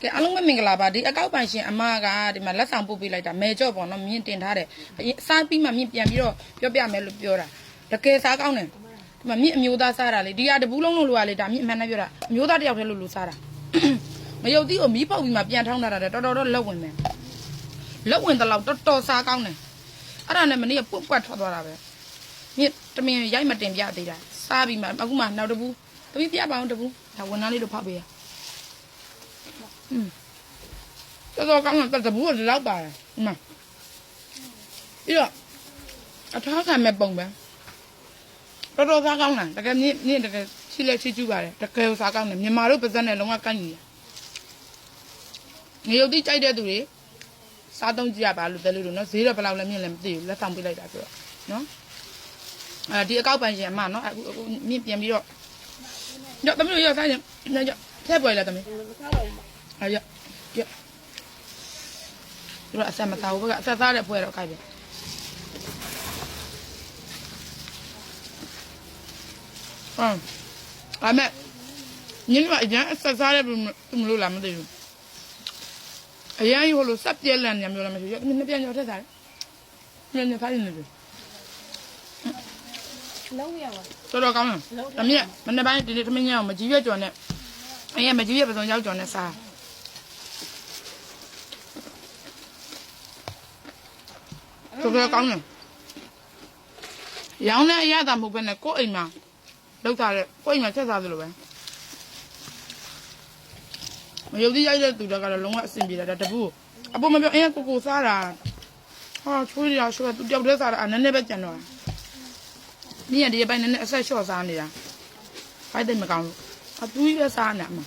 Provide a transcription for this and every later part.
ကဲအားလုံးပဲမင်္ဂလာပါဒီအကောက်ပိုင်ရှင်အမကဒီမှာလက်ဆောင်ပို့ပေးလိုက်တာမဲကြော့ပေါ့နော်မြင်တင်ထားတယ်အရင်စားပြီးမှမြင်ပြန်ပြီးတော့ပြောပြမယ်လို့ပြောတာတကယ်စားကောင်းတယ်ဒီမှာမြင့်အမျိုးသားစားတာလေဒီကတဘူးလုံးလို့လို့ကလေဒါမြင့်အမှန်နဲ့ပြောတာအမျိုးသားတစ်ယောက်တည်းလို့လို့စားတာမယုတ်သီးကိုမီးပုတ်ပြီးမှပြန်ထောင်းတာတဲ့တော်တော်တော့လက်ဝင်မယ်လက်ဝင်တဲ့လောက်တော်တော်စားကောင်းတယ်အဲ့ဒါနဲ့မနေ့ကပွတ်ပွတ်ထွက်သွားတာပဲမြင့်တမင်ရိုက်မတင်ပြသေးတာစားပြီးမှအခုမှနောက်တဘူးတပီးပြပါအောင်တဘူးဒါဝန်သားလေးတို့ဖောက်ပေးရ တော်တော်ကောင်းတာတပူကဒီလောက်ပါတယ်ဒီမှာပြီးတော့အထားခံမဲ့ပုံပဲတော်တော်စားကောင်းတာတကယ်မြင့်မြင့်တကယ်ချီလက်ချီကျူးပါတယ်တကယ်စားကောင်းတယ်မြန်မာတို့ပါဇက်နဲ့လုံးဝကန့်ညီတယ်ငရုတ်တိကြိုက်တဲ့သူတွေစားသုံးကြည့်ရပါလို့တလို့လို့နော်ဈေးတော့ဘယ်လောက်လဲမြင့်လဲမသိဘူးလက်ဆောင်ပေးလိုက်တာဆိုတော့နော်အဲဒီအကောက်ပန်ရှင်အမနော်အခုအခုမြင့်ပြန်ပြီးတော့ညတမီးတို့ရောက်စားရင်ညညထည့်ပွဲလားတမီး အာရရသူကအဆက်မသားဘူးကအဆက်သားတဲ့ဖွဲတော့ခိုက်တယ်အမ်အမေညီမအရင်အဆက်စားတဲ့သူမလို့လားမသိဘူးအရင်ဟိုလိုစက်ပြက်လန်နေမျိုးလားမရှိဘူးရသမီးနှစ်ပြန်ရောက်ထက်စားတယ်ညနေဖိုင်းနေပြီလုံးရပါတော်တော်ကောင်းတယ်တမီးမနေ့ပိုင်းဒီနေ့သမီးညအောင်မကြီးရွက်ကြော်နဲ့အရင်မကြီးရွက်ပစုံရောက်ကြော်နဲ့စား တော်တော်ကောင်းတယ်ရောင်းတဲ့အရသာမဟုတ်ဘဲနဲ့ကိုယ့်အိမ်မှာလောက်တာတဲ့ကိုယ့်အိမ်မှာချက်စားသလိုပဲမယုံကြည်ရိုက်တဲ့သူတွေကတော့လုံးဝအဆင်ပြေတာဒါတပူအပေါ်မပြောအင်းကိုကိုစားတာဟာချိုးရချိုးရသူတယောက်တည်းစားတာအနည်းနည်းပဲကြံတော့ညရဒီပိုင်းနည်းနည်းအဆက်လျှော့စားနေတာဖိုက်တယ်မကောင်းဘူးအသူကြီးပဲစားနေတာမှာ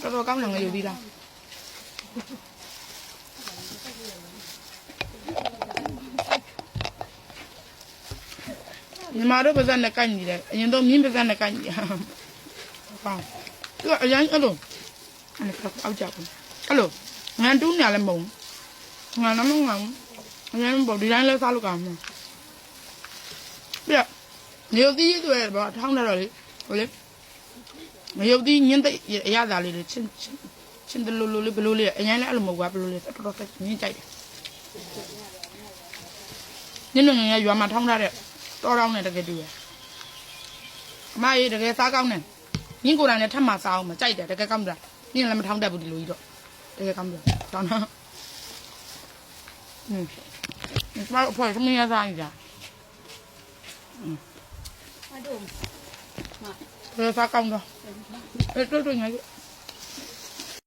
တော်တော်ကောင်းတယ်ငါယုံကြည်လား ညီမတို့ပါဇက်နဲ့ကိုက်နေတယ်အရင်တော့မြင်းပါဇက်နဲ့ကိုက်နေတယ်ဟောသူကအရင်အဲ့လိုအဲ့ဒါအောက်ကြဘူးအဲ့လိုငန်တူးနေလည်းမုံငန်လည်းမငန်အရင်ပေါ်ဒီတိုင်းလဲစားလို့ကောင်းမှာပြနေုပ်သီးတွေဘာထောင်းနေတော့လေဟိုလေနေုပ်သီးညင်းတဲ့အရသာလေးတွေချင်းချင်းချင်းတလူလူလေးဘလူလေးအရင်လည်းအဲ့လိုမဟုတ်ဘူးဘလူလေးတော်တော်ညင်းကြိုက်တယ်ညနေငယ်ရွာမှာထောင်းထားတဲ့ တော်တောင်းနဲ့တကယ်တူရအမကြီးတကယ်စားကောင်းတယ်ညင်ကိုယ်တိုင်လည်းထပ်မှစားအောင်မကြိုက်တယ်တကယ်ကောင်းတာညင်လည်းမထောင်းတတ်ဘူးဒီလိုကြီးတော့တကယ်ကောင်းတယ်တောင်းတော့อืมဒီမှာအဖေသမီးရစားနေတာအတို့တကယ်စားကောင်းတော့အဲ့တွေ့တွေ့ငါကြီး